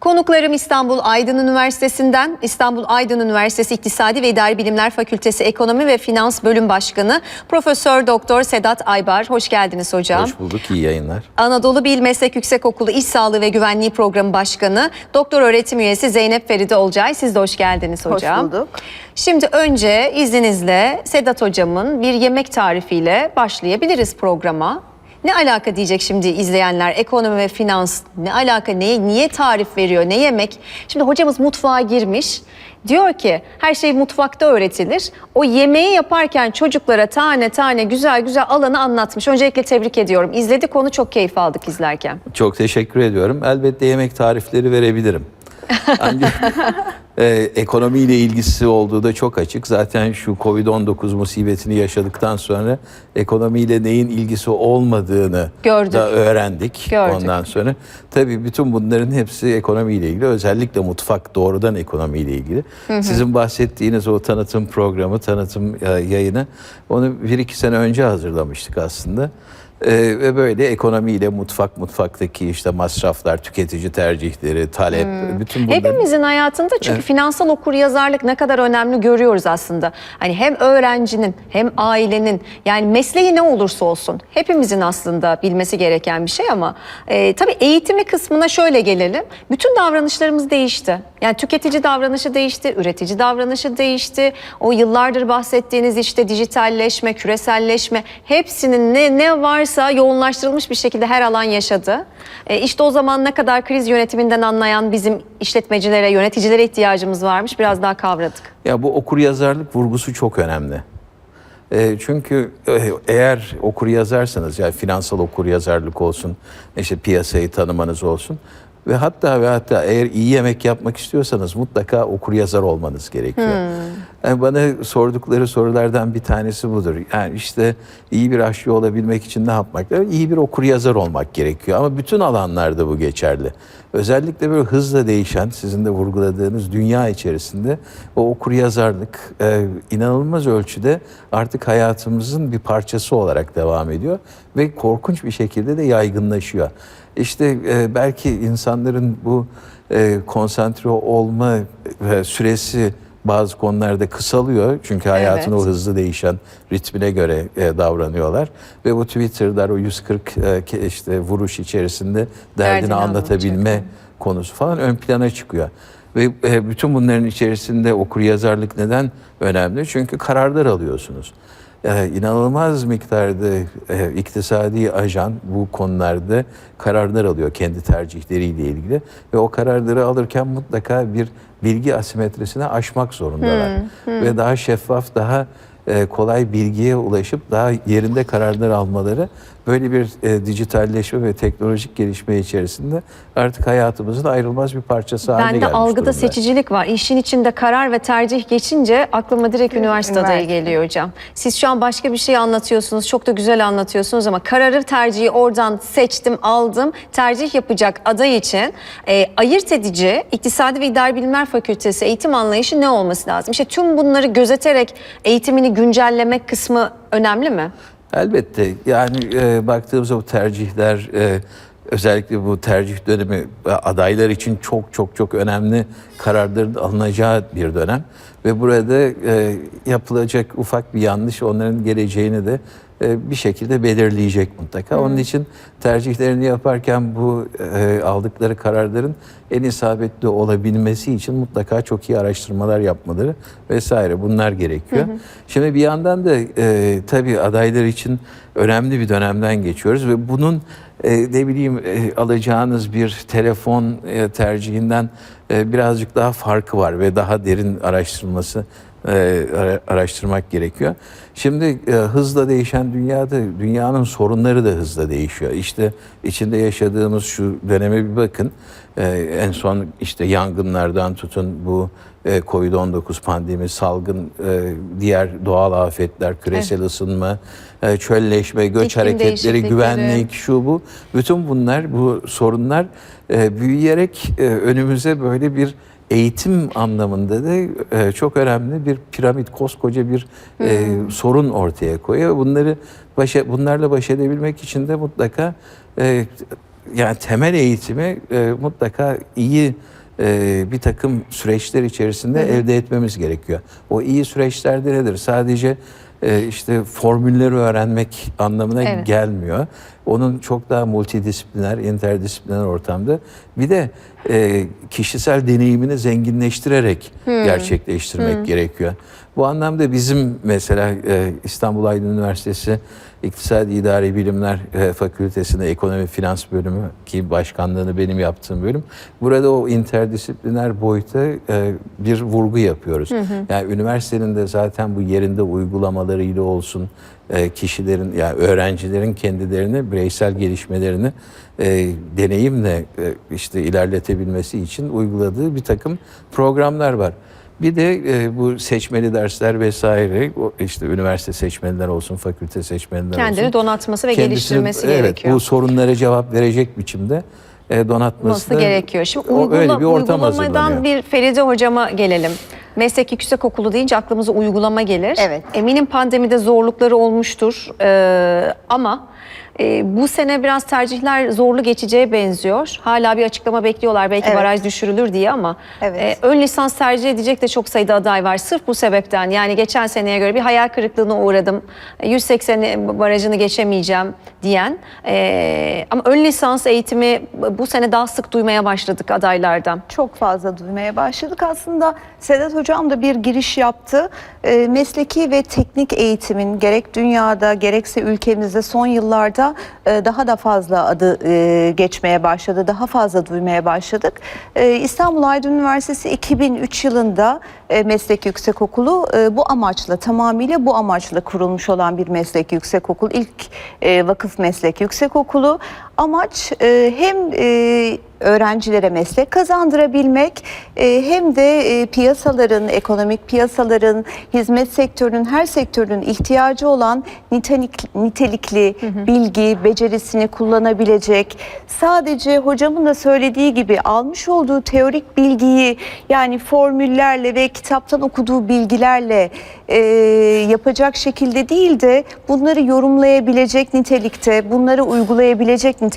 Konuklarım İstanbul Aydın Üniversitesi'nden İstanbul Aydın Üniversitesi İktisadi ve İdari Bilimler Fakültesi Ekonomi ve Finans Bölüm Başkanı Profesör Doktor Sedat Aybar. Hoş geldiniz hocam. Hoş bulduk, iyi yayınlar. Anadolu Bil Meslek Yüksekokulu İş Sağlığı ve Güvenliği Programı Başkanı Doktor Öğretim Üyesi Zeynep Feride Olcay. Siz de hoş geldiniz hocam. bulduk. Şimdi önce izninizle Sedat hocamın bir yemek tarifiyle başlayabiliriz programa. Ne alaka diyecek şimdi izleyenler? Ekonomi ve finans ne alaka? Ne, niye tarif veriyor? Ne yemek? Şimdi hocamız mutfağa girmiş. Diyor ki her şey mutfakta öğretilir. O yemeği yaparken çocuklara tane tane güzel güzel alanı anlatmış. Öncelikle tebrik ediyorum. İzledik onu çok keyif aldık izlerken. Çok teşekkür ediyorum. Elbette yemek tarifleri verebilirim. Ancak e, ekonomiyle ilgisi olduğu da çok açık. Zaten şu Covid-19 musibetini yaşadıktan sonra ekonomiyle neyin ilgisi olmadığını Gördük. da öğrendik. Gördük. Ondan sonra tabii bütün bunların hepsi ekonomiyle ilgili. Özellikle mutfak doğrudan ekonomiyle ilgili. Sizin bahsettiğiniz o tanıtım programı, tanıtım e, yayını onu bir iki sene önce hazırlamıştık aslında. Ee, ve böyle ekonomiyle mutfak, mutfaktaki işte masraflar, tüketici tercihleri, talep, bütün bunları... Hepimizin hayatında çünkü finansal okur yazarlık ne kadar önemli görüyoruz aslında. Hani hem öğrencinin hem ailenin yani mesleği ne olursa olsun hepimizin aslında bilmesi gereken bir şey ama e, tabii eğitimi kısmına şöyle gelelim. Bütün davranışlarımız değişti. Yani tüketici davranışı değişti, üretici davranışı değişti. O yıllardır bahsettiğiniz işte dijitalleşme, küreselleşme hepsinin ne ne varsa yoğunlaştırılmış bir şekilde her alan yaşadı. E, işte o zaman ne kadar kriz yönetiminden anlayan bizim işletmecilere, yöneticilere ihtiyacımız varmış biraz daha kavradık. Ya bu okur yazarlık vurgusu çok önemli. E, çünkü e, eğer okur yazarsanız yani finansal okur yazarlık olsun, işte piyasayı tanımanız olsun ve hatta ve hatta eğer iyi yemek yapmak istiyorsanız mutlaka okur yazar olmanız gerekiyor. Yani bana sordukları sorulardan bir tanesi budur. Yani işte iyi bir aşçı olabilmek için ne yapmak lazım? İyi bir okur yazar olmak gerekiyor. Ama bütün alanlarda bu geçerli. Özellikle böyle hızla değişen, sizin de vurguladığınız dünya içerisinde o okur yazarlık e, inanılmaz ölçüde artık hayatımızın bir parçası olarak devam ediyor ve korkunç bir şekilde de yaygınlaşıyor. İşte e, belki insanların bu e, konsantre olma e, süresi bazı konularda kısalıyor. Çünkü hayatın Evet. o hızlı değişen ritmine göre e, davranıyorlar. Ve bu Twitter'lar o 140 e, işte vuruş içerisinde derdini, Derdini anlatabilme anlatacak. konusu falan ön plana çıkıyor. Ve e, bütün bunların içerisinde okur yazarlık neden önemli? Çünkü kararlar alıyorsunuz. E, inanılmaz miktarda e, iktisadi ajan bu konularda kararlar alıyor kendi tercihleriyle ilgili. Ve o kararları alırken mutlaka bir bilgi asimetrisini aşmak zorundalar. Ve daha şeffaf, daha e, kolay bilgiye ulaşıp daha yerinde kararlar almaları böyle bir e, dijitalleşme ve teknolojik gelişme içerisinde artık hayatımızın ayrılmaz bir parçası haline Bende gelmiş algıda durumda. seçicilik var. İşin içinde karar ve tercih geçince aklıma direkt üniversite adayı geliyor hocam. Siz şu an başka bir şey anlatıyorsunuz. Çok da güzel anlatıyorsunuz ama kararı tercihi oradan seçtim, aldım. Tercih yapacak aday için e, ayırt edici İktisadi ve İdari Bilimler Fakültesi eğitim anlayışı ne olması lazım? İşte tüm bunları gözeterek eğitimini güncellemek kısmı önemli mi? Elbette. Yani e, baktığımızda bu tercihler e, özellikle bu tercih dönemi adaylar için çok çok çok önemli kararların alınacağı bir dönem. Ve burada e, yapılacak ufak bir yanlış onların geleceğini de bir şekilde belirleyecek mutlaka. Onun için tercihlerini yaparken bu e, aldıkları kararların en isabetli olabilmesi için mutlaka çok iyi araştırmalar yapmaları vesaire bunlar gerekiyor. Şimdi bir yandan da e, tabii adaylar için önemli bir dönemden geçiyoruz ve bunun e, ne bileyim e, alacağınız bir telefon e, tercihinden e, birazcık daha farkı var ve daha derin araştırılması e, ara- araştırmak gerekiyor. Şimdi e, hızla değişen dünyada dünyanın sorunları da hızla değişiyor. İşte içinde yaşadığımız şu döneme bir bakın. E, en son işte yangınlardan tutun bu e, Covid-19 pandemi, salgın, e, diğer doğal afetler, küresel ısınma, e, çölleşme, göç İklim hareketleri, güvenlik, şu bu. Bütün bunlar, bu sorunlar e, büyüyerek e, önümüze böyle bir eğitim anlamında da e, çok önemli bir piramit, koskoca bir e, sorun ortaya koyuyor. Bunları başa, bunlarla baş edebilmek için de mutlaka e, yani temel eğitimi e, mutlaka iyi e, bir takım süreçler içerisinde elde etmemiz gerekiyor. O iyi süreçlerde nedir? Sadece e, işte formülleri öğrenmek anlamına Evet. gelmiyor. Onun çok daha multidisipliner, interdisipliner ortamda. Bir de e, kişisel deneyimini zenginleştirerek gerçekleştirmek gerekiyor. Bu anlamda bizim mesela e, İstanbul Aydın Üniversitesi İktisadi İdari Bilimler e, Fakültesi'nde Ekonomi Finans Bölümü ki başkanlığını benim yaptığım bölüm. Burada o interdisipliner boyuta e, bir vurgu yapıyoruz. Yani üniversitenin de zaten bu yerinde uygulamalarıyla olsun kişilerin yani öğrencilerin kendilerini bireysel gelişmelerini e, deneyimle e, işte ilerletebilmesi için uyguladığı bir takım programlar var. Bir de e, bu seçmeli dersler vesaire işte üniversite seçmeliler olsun, fakülte seçmeliler Kendini olsun. donatması ve geliştirmesi evet, gerekiyor. bu sorunlara cevap verecek biçimde e, donatması Nasıl da- gerekiyor? Şimdi o- öyle uygula- bir ortam uygulamadan bir Feride hocama gelelim. Meslek yüksek okulu deyince aklımıza uygulama gelir. Evet. Eminim pandemide zorlukları olmuştur Ee, ama e, bu sene biraz tercihler zorlu geçeceğe benziyor. Hala bir açıklama bekliyorlar belki Evet. baraj düşürülür diye ama Evet. e, ön lisans tercih edecek de çok sayıda aday var. Sırf bu sebepten yani geçen seneye göre bir hayal kırıklığına uğradım. E, 180 barajını geçemeyeceğim diyen. E, ama ön lisans eğitimi bu sene daha sık duymaya başladık adaylardan. çok fazla duymaya başladık. Aslında Sedat Hocam da bir giriş yaptı. Ee, mesleki ve teknik eğitimin gerek dünyada gerekse ülkemizde son yıllarda e, daha da fazla adı e, geçmeye başladı. Daha fazla duymaya başladık. Ee, İstanbul Aydın Üniversitesi 2003 yılında e, meslek yüksekokulu e, bu amaçla tamamıyla bu amaçla kurulmuş olan bir meslek yüksekokul. İlk e, vakıf meslek yüksekokulu. Amaç e, hem e, öğrencilere meslek kazandırabilmek e, hem de e, piyasaların, ekonomik piyasaların, hizmet sektörünün, her sektörün ihtiyacı olan nitelik, nitelikli bilgi, becerisini kullanabilecek, sadece hocamın da söylediği gibi almış olduğu teorik bilgiyi yani formüllerle ve kitaptan okuduğu bilgilerle e, yapacak şekilde değil de bunları yorumlayabilecek nitelikte, bunları uygulayabilecek nitelikte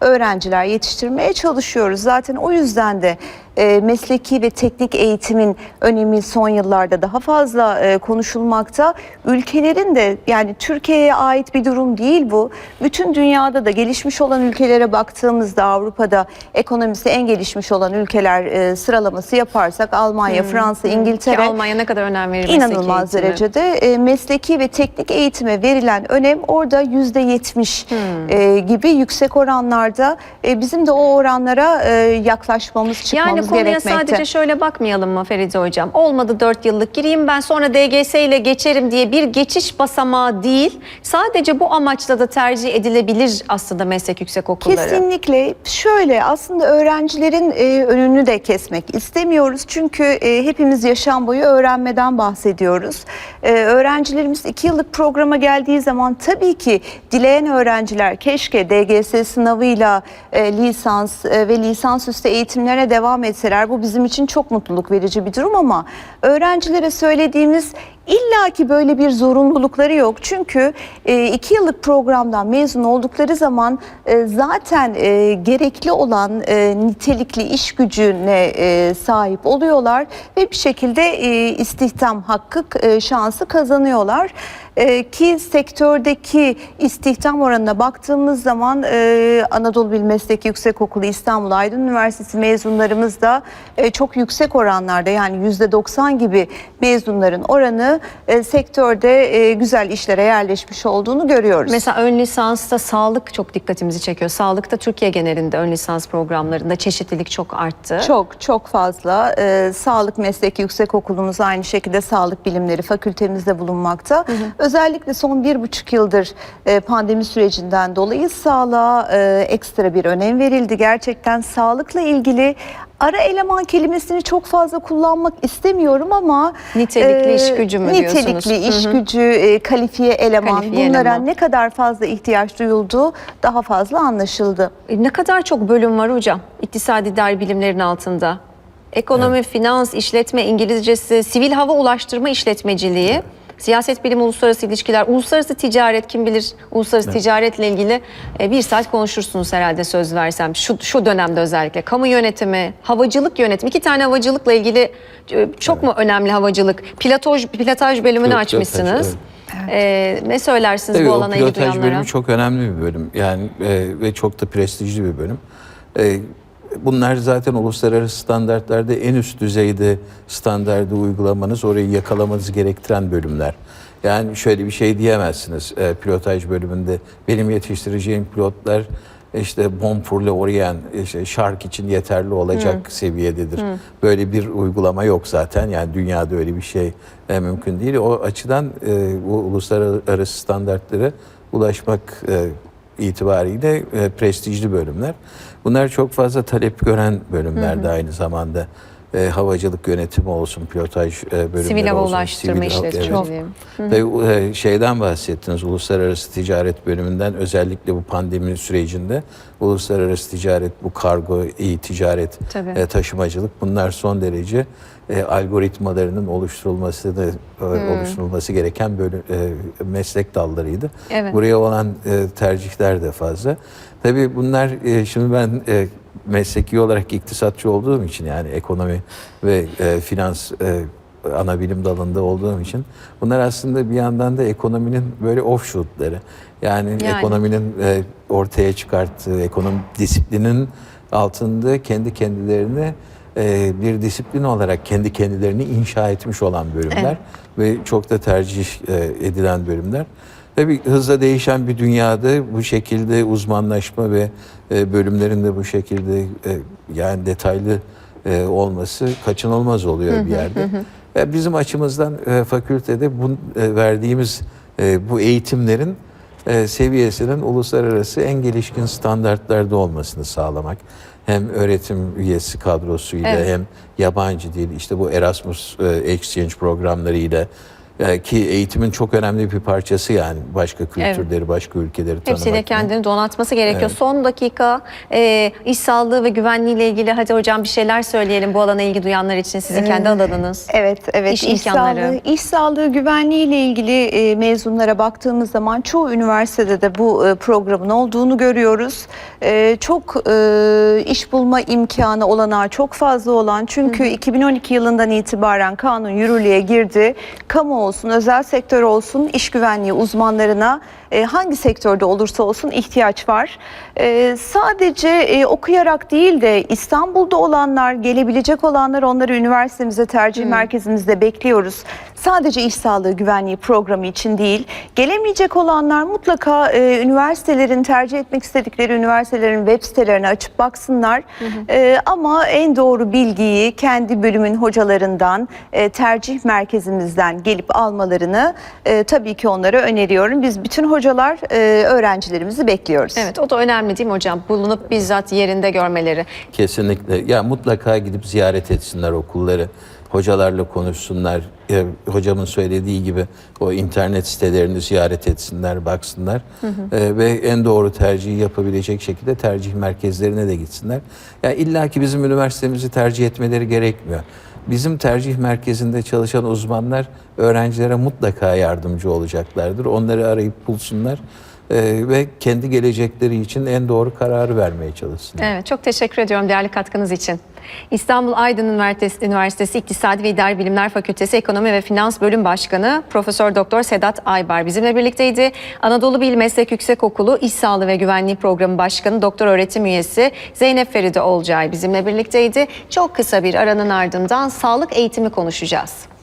öğrenciler yetiştirmeye çalışıyoruz. Zaten o yüzden de e, mesleki ve teknik eğitimin önemi son yıllarda daha fazla e, konuşulmakta. Ülkelerin de yani Türkiye'ye ait bir durum değil bu. Bütün dünyada da gelişmiş olan ülkelere baktığımızda Avrupa'da ekonomisi en gelişmiş olan ülkeler e, sıralaması yaparsak Almanya, Fransa, Ki İngiltere Almanya ne kadar önem verir İnanılmaz eğitime? derecede e, mesleki ve teknik eğitime verilen önem orada yüzde yetmiş e, gibi yüksek oranlarda E, bizim de o oranlara e, yaklaşmamız çıkmamız Yani konuya gerekmekte. sadece şöyle bakmayalım mı Feride Hocam? Olmadı 4 yıllık gireyim ben sonra DGS ile geçerim diye bir geçiş basamağı değil. Sadece bu amaçla da tercih edilebilir aslında meslek yüksek okulları. Kesinlikle şöyle aslında öğrencilerin e, önünü de kesmek istemiyoruz. Çünkü e, hepimiz yaşam boyu öğrenmeden bahsediyoruz. E, öğrencilerimiz iki yıllık programa geldiği zaman tabii ki dileyen öğrenciler keşke DGS sınavıyla e, lisans e, ve lisansüstü eğitimlerine devam etseler bu bizim için çok mutluluk verici bir durum ama öğrencilere söylediğimiz İlla ki böyle bir zorunlulukları yok. Çünkü e, iki yıllık programdan mezun oldukları zaman e, zaten e, gerekli olan e, nitelikli iş gücüne e, sahip oluyorlar ve bir şekilde e, istihdam hakkı e, şansı kazanıyorlar. E, ki sektördeki istihdam oranına baktığımız zaman e, Anadolu Bil Meslek Yüksekokulu İstanbul Aydın Üniversitesi mezunlarımız da e, çok yüksek oranlarda yani %90 gibi mezunların oranı e, sektörde e, güzel işlere yerleşmiş olduğunu görüyoruz. Mesela ön lisansta sağlık çok dikkatimizi çekiyor. Sağlıkta Türkiye genelinde ön lisans programlarında çeşitlilik çok arttı. Çok çok fazla e, sağlık meslek yüksek okulumuz aynı şekilde sağlık bilimleri fakültemizde bulunmakta. Özellikle son bir buçuk yıldır e, pandemi sürecinden dolayı sağlığa e, ekstra bir önem verildi. Gerçekten sağlıkla ilgili ara eleman kelimesini çok fazla kullanmak istemiyorum ama e, Nitelikli iş gücü mü diyorsunuz? Nitelikli iş Hı hı. gücü, e, kalifiye eleman Kalifiye bunlara eleman. ne kadar fazla ihtiyaç duyulduğu daha fazla anlaşıldı. E, Ne kadar çok bölüm var hocam iktisadi idari bilimlerin altında. Ekonomi, finans, işletme, İngilizcesi, sivil hava ulaştırma işletmeciliği. Siyaset bilimi, uluslararası ilişkiler, uluslararası ticaret kim bilir uluslararası ticaretle ilgili e, bir saat konuşursunuz herhalde söz versem. Şu, şu dönemde özellikle kamu yönetimi, havacılık yönetimi. iki tane havacılıkla ilgili e, çok mu önemli havacılık? Pilotaj, pilotaj bölümünü Pilot- açmışsınız. pilotaj, E, ne söylersiniz Tabii bu alana ilgi pilotaj bölümü çok önemli bir bölüm. Yani e, ve çok da prestijli bir bölüm. E, bunlar zaten uluslararası standartlarda en üst düzeyde standardı uygulamanız, orayı yakalamanız gerektiren bölümler. Yani şöyle bir şey diyemezsiniz e, pilotaj bölümünde. Benim yetiştireceğim pilotlar işte Bonjour'le Orient, işte Shark için yeterli olacak seviyededir. Böyle bir uygulama yok zaten. Yani dünyada öyle bir şey e, mümkün değil. O açıdan e, bu uluslararası standartlara ulaşmak e, itibariyle e, prestijli bölümler. Bunlar çok fazla talep gören bölümler de aynı zamanda. E, havacılık yönetimi olsun, pilotaj e, bölümleri Sivil hava olsun. ulaştırma sivil hava- işletmeciliği. Tabii, e, şeyden bahsettiniz, uluslararası ticaret bölümünden özellikle bu pandemi sürecinde uluslararası ticaret, bu kargo, iyi ticaret, Tabii. e, taşımacılık bunlar son derece e, algoritmalarının oluşturulması da e, oluşturulması gereken bölüm, e, meslek dallarıydı. Evet. Buraya olan e, tercihler de fazla. Tabii bunlar e, şimdi ben e, mesleki olarak iktisatçı olduğum için yani ekonomi ve e, finans e, ana bilim dalında olduğum için bunlar aslında bir yandan da ekonominin böyle offshootları. Yani, Yani. ekonominin e, ortaya çıkarttığı ekonomi disiplinin altında kendi kendilerini e, bir disiplin olarak kendi kendilerini inşa etmiş olan bölümler ve çok da tercih e, edilen bölümler. Tabii hızla değişen bir dünyada bu şekilde uzmanlaşma ve e, bölümlerin de bu şekilde e, yani detaylı e, olması kaçınılmaz oluyor bir yerde. Bizim açımızdan fakültede bu verdiğimiz bu eğitimlerin seviyesinin uluslararası en gelişkin standartlarda olmasını sağlamak. Hem öğretim üyesi kadrosuyla Evet. hem yabancı dil işte bu Erasmus Exchange programlarıyla e, ki eğitimin çok önemli bir parçası yani başka kültürleri, başka ülkeleri tanımak. Hepsiyle kendini donatması gerekiyor. Evet. Son dakika e, iş sağlığı ve güvenliği ile ilgili hadi hocam bir şeyler söyleyelim bu alana ilgi duyanlar için sizin kendi alanınız. Evet, evet. İş İş, sağlığı, iş sağlığı güvenliği ile ilgili e, mezunlara baktığımız zaman çoğu üniversitede de bu e, programın olduğunu görüyoruz. E, çok e, iş bulma imkanı olanağı çok fazla olan çünkü 2012 yılından itibaren kanun yürürlüğe girdi. Kamu olsun, özel sektör olsun iş güvenliği uzmanlarına e, hangi sektörde olursa olsun ihtiyaç var. E, sadece e, okuyarak değil de İstanbul'da olanlar, gelebilecek olanlar onları üniversitemize tercih merkezimizde bekliyoruz. Sadece iş sağlığı güvenliği programı için değil, gelemeyecek olanlar mutlaka e, üniversitelerin tercih etmek istedikleri üniversitelerin web sitelerini açıp baksınlar. E, ama en doğru bilgiyi kendi bölümün hocalarından, e, tercih merkezimizden gelip almalarını e, tabii ki onlara öneriyorum. Biz bütün hocalar e, öğrencilerimizi bekliyoruz. Evet o da önemli değil mi hocam? Bulunup bizzat yerinde görmeleri. Kesinlikle. Ya mutlaka gidip ziyaret etsinler okulları. Hocalarla konuşsunlar. Ya, hocamın söylediği gibi o internet sitelerini ziyaret etsinler, baksınlar. Ee, ve en doğru tercihi yapabilecek şekilde tercih merkezlerine de gitsinler. Ya illa ki bizim üniversitemizi tercih etmeleri gerekmiyor. Bizim tercih merkezinde çalışan uzmanlar öğrencilere mutlaka yardımcı olacaklardır. Onları arayıp bulsunlar ee, ve kendi gelecekleri için en doğru kararı vermeye çalışsınlar. Evet çok teşekkür ediyorum değerli katkınız için. İstanbul Aydın Üniversitesi, Üniversitesi İktisadi ve İdari Bilimler Fakültesi Ekonomi ve Finans Bölüm Başkanı Profesör Doktor Sedat Aybar bizimle birlikteydi. Anadolu Bil Meslek Yüksekokulu İş Sağlığı ve Güvenliği Programı Başkanı Doktor Öğretim Üyesi Zeynep Feride Olcay bizimle birlikteydi. Çok kısa bir aranın ardından sağlık eğitimi konuşacağız.